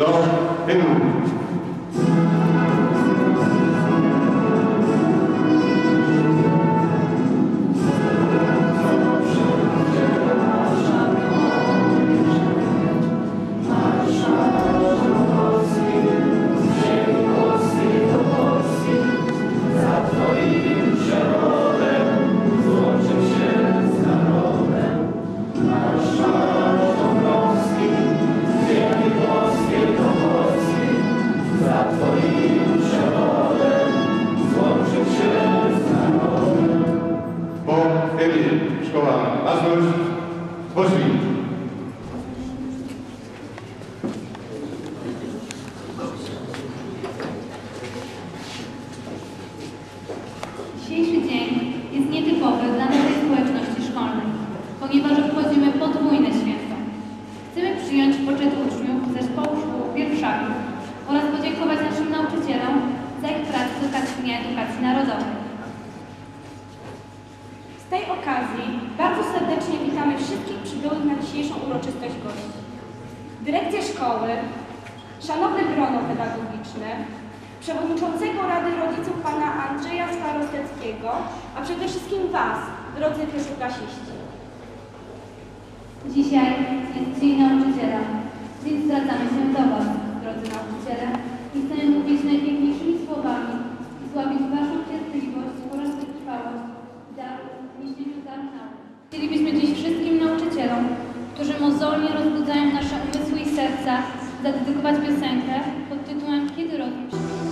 Doch, hin. Ponieważ obchodzimy podwójne święto. Chcemy przyjąć poczet uczniów zespołu szkół pierwszaków oraz podziękować naszym nauczycielom za ich pracę okazji Dnia Edukacji Narodowej. Z tej okazji bardzo serdecznie witamy wszystkich przybyłych na dzisiejszą uroczystość gości. Dyrekcja szkoły, szanowne grono pedagogiczne, przewodniczącego Rady Rodziców pana Andrzeja Starosteckiego, a przede wszystkim Was, drodzy pierwszoklasiści. Dzisiaj jest Dzień Nauczyciela, więc zwracamy się do Was, drodzy nauczyciele, i chcemy mówić najpiękniejszymi słowami i sławić Waszą cierpliwość oraz wytrwałość w niesieniu daru nauki. Chcielibyśmy dziś wszystkim nauczycielom, którzy mozolnie rozbudzają nasze umysły i serca, zadedykować piosenkę pod tytułem Kiedy rozum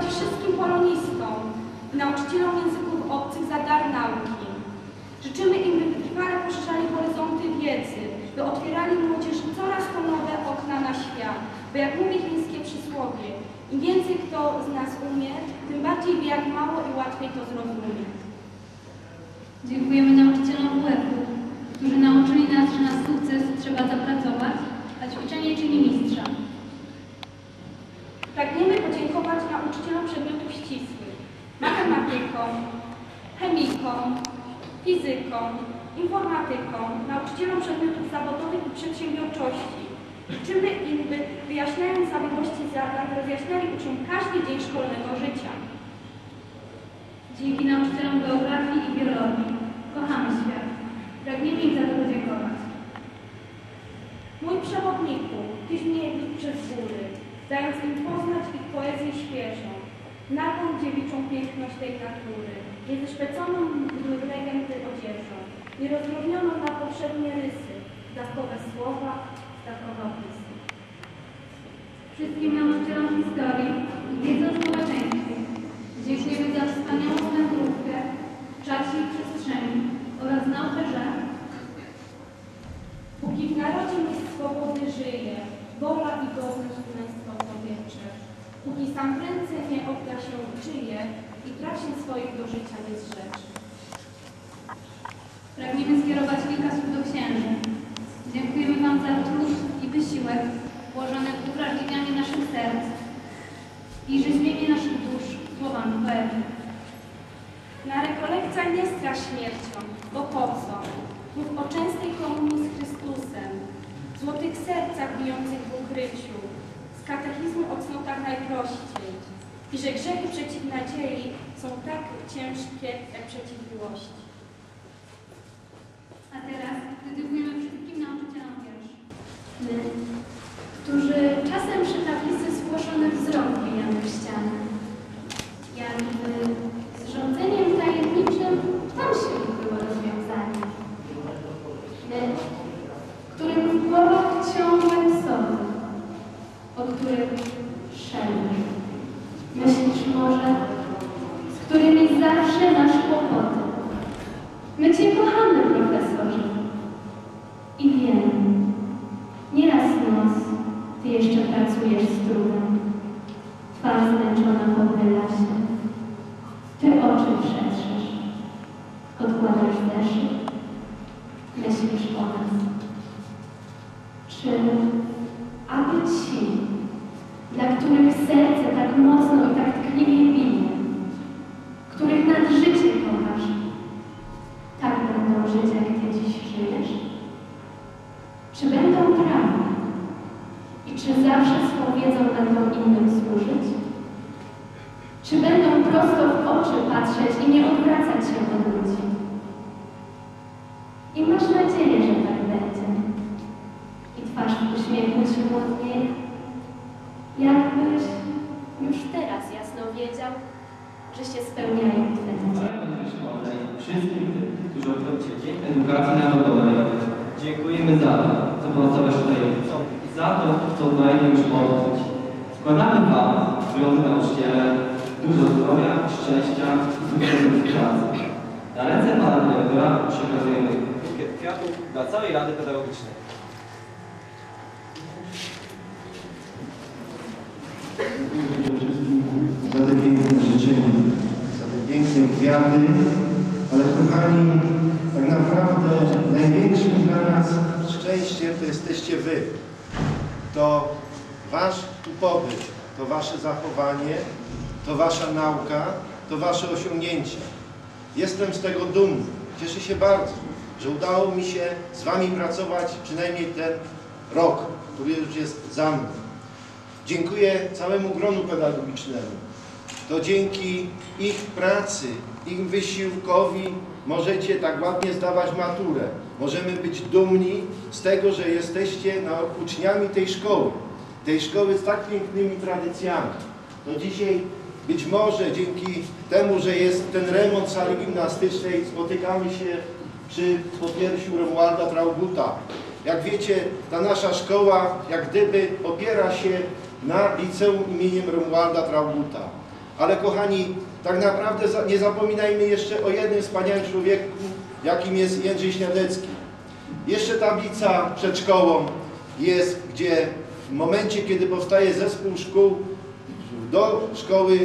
podziękować wszystkim polonistom i nauczycielom języków obcych za dar nauki. Życzymy im, by wytrwale poszerzali horyzonty wiedzy, by otwierali młodzież coraz to nowe okna na świat, bo jak mówi chińskie przysłowie, im więcej kto z nas umie, tym bardziej wie, jak mało i łatwiej to zrozumie. Dziękujemy nauczycielom WF-u, którzy nauczyli nas, że na sukces trzeba zapracować, a ćwiczenie czyni mistrza. Pragniemy podziękować nauczycielom przedmiotów ścisłych, matematykom, chemikom, fizykom, informatykom, nauczycielom przedmiotów zawodowych i przedsiębiorczości. Życzymy im, by wyjaśniając zawiłości zadań, uczniom każdy dzień szkolnego życia. Dzięki nauczycielom geografii i biologii kochamy świat. Pragniemy im za to podziękować. Mój przewodniku, Tyś mnie przez góry, dając im poznać ich poezję świeżą, nagą dziewiczą piękność tej natury, niezeszpeconą mgły legendy odzieżą, nierozróżnioną na poprzednie rysy, dawkowe słowa, dawkowe opisy. Wszystkim nauczycielom historii i wiedzy o społeczeństwie dziękujemy za wspaniałą wędrówkę w czasie i przestrzeni oraz naukę, że Póki w narodzie myśl swobody żyje, wola i godność męstwo powietrze. Póki sam w ręce nie odda się czyje i praw się swoich do życia nie zrzeczy. pragniemy skierować kilka słów do księży. Dziękujemy Wam za trud i wysiłek włożony w uwrażliwianie naszych serc i rzeźbienie naszych dusz słowami poezji. Na śmiercią, bo po co? Mów o częstej komunii z Chrystusem, złotych sercach bijących w ukryciu, z katechizmu o cnotach najprościej i że grzechy przeciw nadziei są tak ciężkie, jak przeciw miłości. My Cię kochamy, profesorze. I wiem, nieraz noc Ty jeszcze pracujesz z trudem. Młodnieje. Jakbyś już teraz jasno wiedział, że się spełniają Twe nadzieje. Dziękujemy za to, co pozostawiasz tajemnicą i za to, co udaje już odkryć. Składamy Wam, drodzy nauczyciele, dużo zdrowia, szczęścia i sukcesów pracy. Na ręce Pana Dyrektora przekazujemy kwiatów dla całej Rady Pedagogicznej. Dziękuję wszystkim za te piękne życzenia, za te piękne ale kochani, tak naprawdę największym dla nas szczęściem to jesteście Wy. To Wasz tu pobyt, to Wasze zachowanie, to Wasza nauka, to Wasze osiągnięcia. Jestem z tego dumny. Cieszę się bardzo, że udało mi się z Wami pracować przynajmniej ten rok, który już jest za mną. Dziękuję całemu gronu pedagogicznemu. To dzięki ich pracy, ich wysiłkowi możecie tak ładnie zdawać maturę. Możemy być dumni z tego, że jesteście no, uczniami tej szkoły. Tej szkoły z tak pięknymi tradycjami. To dzisiaj być może dzięki temu, że jest ten remont sali gimnastycznej, spotykamy się przy popiersiu Romualda Trauguta. Jak wiecie, ta nasza szkoła jak gdyby opiera się na liceum imieniem Romualda Trauguta. Ale kochani, tak naprawdę nie zapominajmy jeszcze o jednym wspaniałym człowieku, jakim jest Jędrzej Śniadecki. Jeszcze tablica przed szkołą jest, gdzie w momencie, kiedy powstaje zespół szkół, do szkoły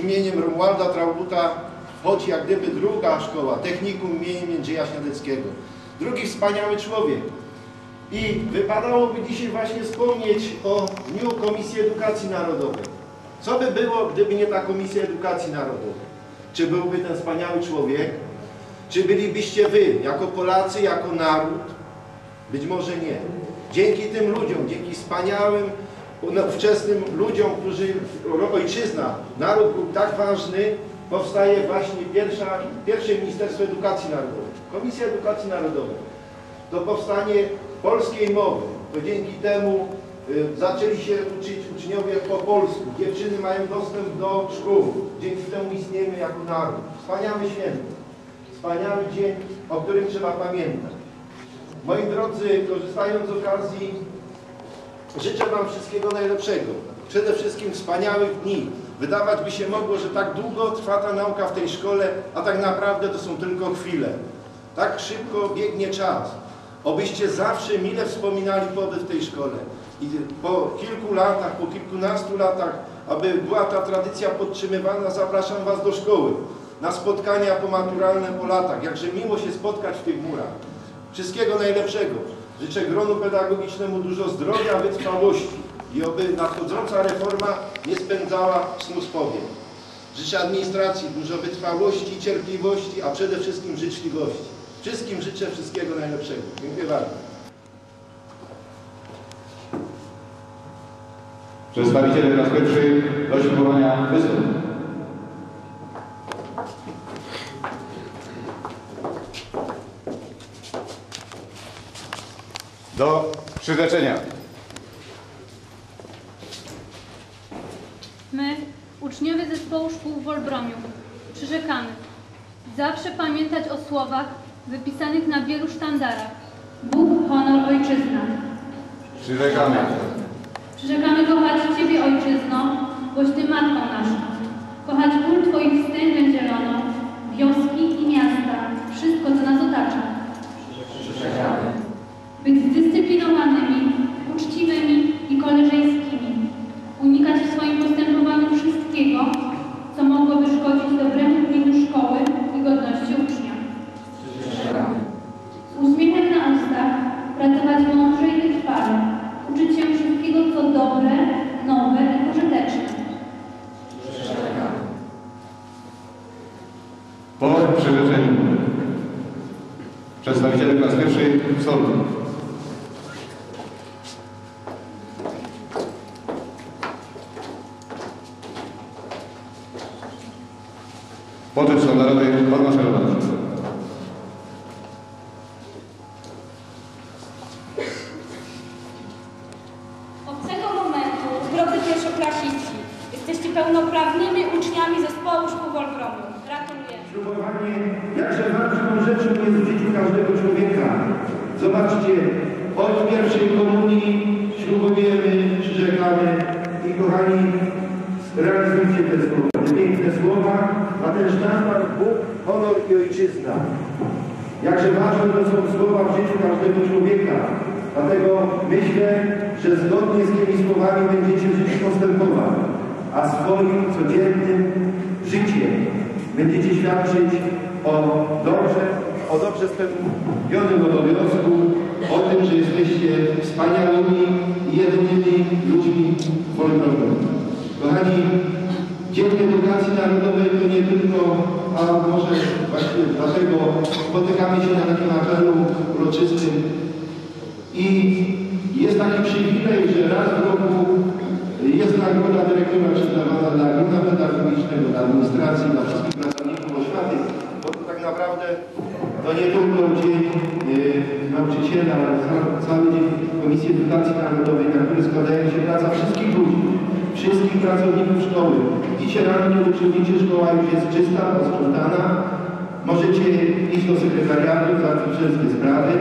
imieniem Romualda Trauguta wchodzi jak gdyby druga szkoła, technikum imieniem Jędrzeja Śniadeckiego. Drugi wspaniały człowiek. I wypadałoby dzisiaj właśnie wspomnieć o Dniu Komisji Edukacji Narodowej. Co by było, gdyby nie ta Komisja Edukacji Narodowej? Czy byłby ten wspaniały człowiek? Czy bylibyście wy, jako Polacy, jako naród? Być może nie. Dzięki tym ludziom, dzięki wspaniałym, ówczesnym ludziom, którzy, ojczyzna, naród był tak ważny, powstaje właśnie pierwsza, pierwsze Ministerstwo Edukacji Narodowej, Komisja Edukacji Narodowej. To powstanie polskiej mowy, to dzięki temu zaczęli się uczyć uczniowie po polsku. Dziewczyny mają dostęp do szkół. Dzięki temu istniejemy jako naród. Wspaniały święto. Wspaniały dzień, o którym trzeba pamiętać. Moi drodzy, korzystając z okazji, życzę Wam wszystkiego najlepszego. Przede wszystkim wspaniałych dni. Wydawać by się mogło, że tak długo trwa ta nauka w tej szkole, a tak naprawdę to są tylko chwile. Tak szybko biegnie czas. Obyście zawsze mile wspominali pobyt w tej szkole. I po kilku latach, po kilkunastu latach, aby była ta tradycja podtrzymywana, zapraszam Was do szkoły. Na spotkania pomaturalne po latach. Jakże miło się spotkać w tych murach. Wszystkiego najlepszego. Życzę gronu pedagogicznemu dużo zdrowia, wytrwałości i oby nadchodząca reforma nie spędzała snu z powiek. Życzę administracji dużo wytrwałości, cierpliwości, a przede wszystkim życzliwości. Wszystkim życzę wszystkiego najlepszego. Dziękuję bardzo. Przedstawiciele raz pierwszy do ślubowania. Do przyrzeczenia. My, uczniowie zespołu szkół w Wolbromiu, przyrzekamy zawsze pamiętać o słowach wypisanych na wielu sztandarach. Bóg, honor, ojczyzna. Przyrzekamy. Przyrzekamy kochać Ciebie, ojczyzno, boś Ty matką naszą. Kochać ból Twoich wstęgę zieloną, wioski i miasta, wszystko, co nas otacza. Być przyrzeczeniu. Przedstawiciele klas pierwszej sądu. Poczet sztandarowy odmaszerować. Od tego momentu, drodzy pierwszoklasiści, jesteście pełnoprawnymi uczniami zespołu szkół Wolfromu. Gratuluję. Ślubowanie, jakże ważną rzeczą jest w życiu każdego człowieka. Zobaczcie, od pierwszej komunii ślubujemy, przyrzekamy i kochani, realizujcie te słowa, te piękne słowa, a też nam Pan Bóg, honor i ojczyzna. Jakże ważne to są słowa w życiu każdego człowieka. Dlatego myślę, że zgodnie z tymi słowami będziecie w życiu postępować, a swoim codziennym życiem będziecie świadczyć o dobrze, o dobrze spełnionym obowiązku, o tym, że jesteście wspaniałymi i jedynymi ludźmi wolnościowymi. Kochani, Dzień Edukacji Narodowej to nie tylko, a może właśnie dlatego spotykamy się na takim apelu uroczystym. I jest taki przywilej, że raz w roku jest nagroda dyrektora przyznawana dla grona pedagogicznego, dla administracji, dla wszystkich pracowników oświaty, bo tak naprawdę to nie tylko Dzień y, Nauczyciela, ale ca- cały dzień Komisji Edukacji Narodowej, na który składają się praca wszystkich ludzi, wszystkich pracowników szkoły. Dzisiaj rano, kiedy przyjdziecie, szkoła już jest czysta, posprzątana. Możecie iść do sekretariatu, załatwić wszystkie sprawy.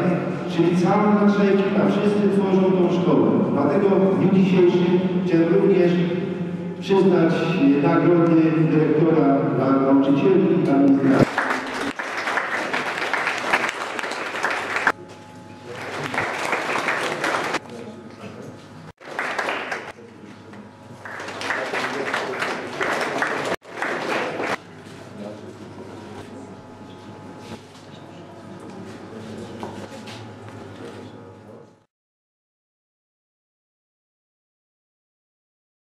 Czyli cała nasza ekipa, wszyscy tworzą tą szkołę. Dlatego w dniu dzisiejszym chciałem również przyznać nagrody dyrektora dla nauczycieli i administracji.